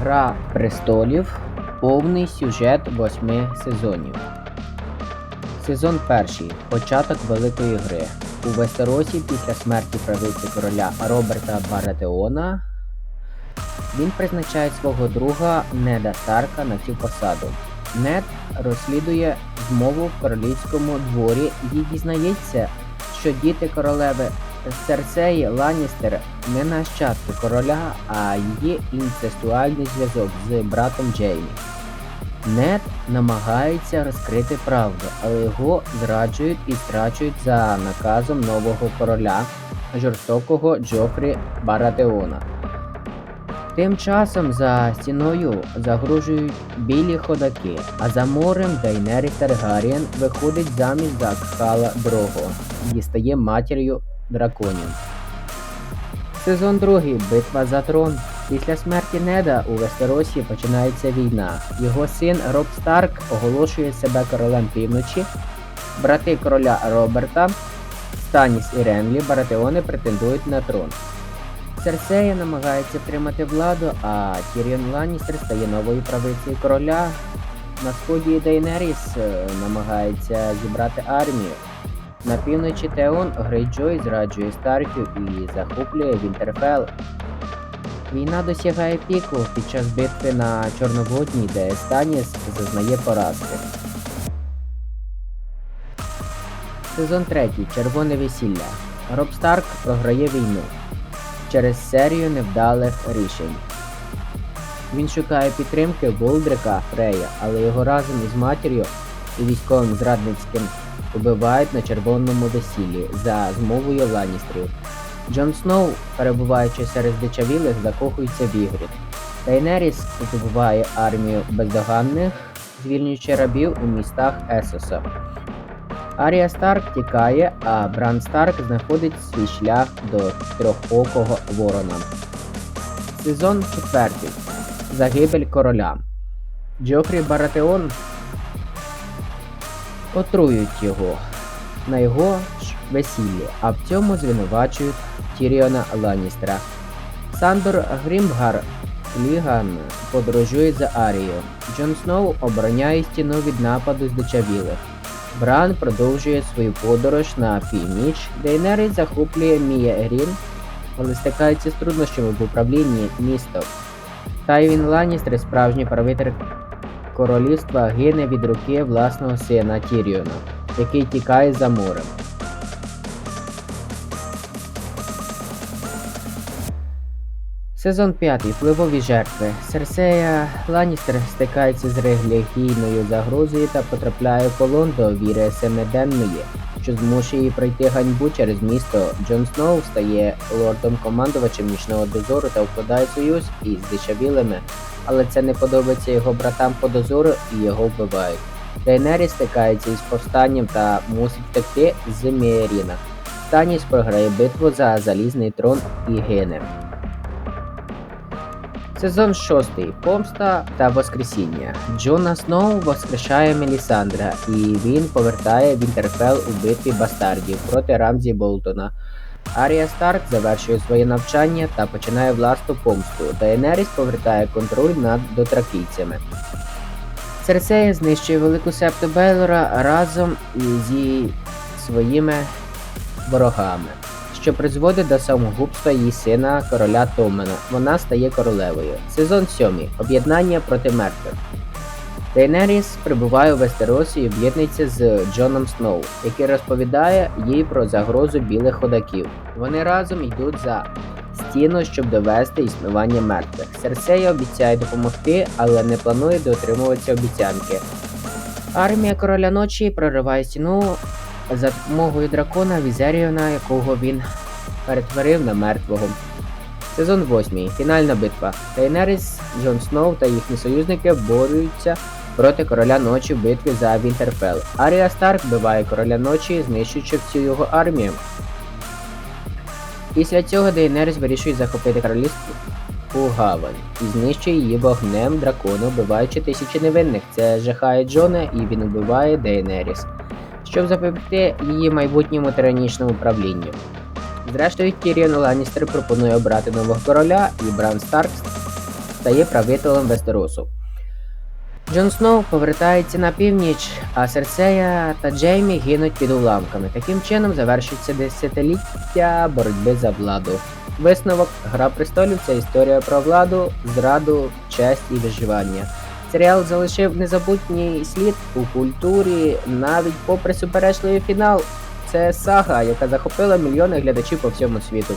Гра престолів повний сюжет восьми сезонів. Сезон перший. Початок Великої гри. У Вестеросі після смерті правиці короля Роберта Баратеона він призначає свого друга Неда Старка на цю посаду. Нед розслідує змову в королівському дворі і дізнається, що діти королеви Серсеї Ланністер не нащадки короля, а її інцестуальний зв'язок з братом Джеймі. Нед намагається розкрити правду, але його зраджують і страчують за наказом нового короля, жорстокого Джофрі Баратеона. Тим часом за стіною загрожують білі ходаки, а за морем Дейнері Таргарієн виходить замість за Кхала Дрого і стає матір'ю драконів. Сезон 2. Битва за трон. Після смерті Неда у Вестеросі починається війна. Його син Роб Старк оголошує себе королем півночі. Брати короля Роберта, Станіс і Ренлі Баратеони претендують на трон. Серсея намагається втримати владу, а Тіріон Ланністер стає новою правицею короля. На сході Дейнеріс е, намагається зібрати армію. На півночі Теон Грейджой зраджує Старків і захоплює Вінтерфелл. Війна досягає піку під час битви на Чорноводній, де Станіс зазнає поразки. Сезон 3. Червоне весілля. Роб Старк програє війну через серію невдалих рішень. Він шукає підтримки Волдрика Фрея, але його разом із матір'ю і військовим зрадницьким убивають на червоному весіллі за змовою Ланністрів. Джон Сноу, перебуваючи серед дичавілих, закохується в ігри. Тайнеріс здобуває армію бездоганних, звільнюючи рабів у містах Есоса. Арія Старк тікає, а Бран Старк знаходить свій шлях до трьохокого ворона. Сезон 4. Загибель короля. Джофрі Баратеон отрують його на його ж весіллі, а в цьому звинувачують Тіріона Ланністера. Сандор Грімгар Ліган подорожує за Арією. Джон Сноу обороняє стіну від нападу з дичавілих. Бран продовжує свою подорож на північ, Дейнерис захоплює Мія Грін, але стикається з труднощами в управлінні містом. Тайвін Ланністер, справжній правитель королівства, гине від руки власного сина Тіріона, який тікає за морем. Сезон 5. Впливові жертви. Серсея Ланністер стикається з релігійною загрозою та потрапляє в полон до віри семиденної, що змушує її пройти ганьбу через місто. Джон Сноу стає лордом-командувачем нічного дозору та вкладає союз із дешавілими, але це не подобається його братам по дозору і його вбивають. Дейнері стикається із повстанням та мусить втекти з Міеріна. Станіс програє битву за залізний трон і гине. Сезон 6. Помста та Воскресіння. Джона Сноу воскрешає Мелісандра, і він повертає Вінтерфелл у битві бастардів проти Рамзі Болтона. Арія Старк завершує своє навчання та починає власну помсту. Дейенеріс повертає контроль над дотракійцями. Серсея знищує велику септу Бейлора разом зі своїми ворогами що призводить до самогубства її сина короля Томена. Вона стає королевою. Сезон 7. Об'єднання проти мертвих. Дейнеріс прибуває у Вестеросі і об'єднується з Джоном Сноу, який розповідає їй про загрозу білих ходаків. Вони разом йдуть за стіну, щоб довести існування мертвих. Серсея обіцяє допомогти, але не планує дотримуватися обіцянки. Армія короля ночі прориває стіну за допомогою дракона Візеріона, якого він перетворив на мертвого. Сезон 8. Фінальна битва. Тайнеріс, Джон Сноу та їхні союзники борються проти короля ночі в битві за Вінтерфелл. Арія Старк вбиває короля ночі, знищуючи всю його армію. Після цього Дейнеріс вирішує захопити королівство у гавань і знищує її вогнем дракона, вбиваючи тисячі невинних. Це жахає Джона і він вбиває Дейнеріс щоб запобігти її майбутньому тиранічному правлінню. Зрештою, Тіріон Ланністер пропонує обрати нового короля, і Бран Старк стає правителем Вестеросу. Джон Сноу повертається на північ, а Серсея та Джеймі гинуть під уламками. Таким чином завершується десятиліття боротьби за владу. Висновок Гра престолів це історія про владу, зраду, честь і виживання. Серіал залишив незабутній слід у культурі, навіть попри суперечливий фінал. Це сага, яка захопила мільйони глядачів по всьому світу.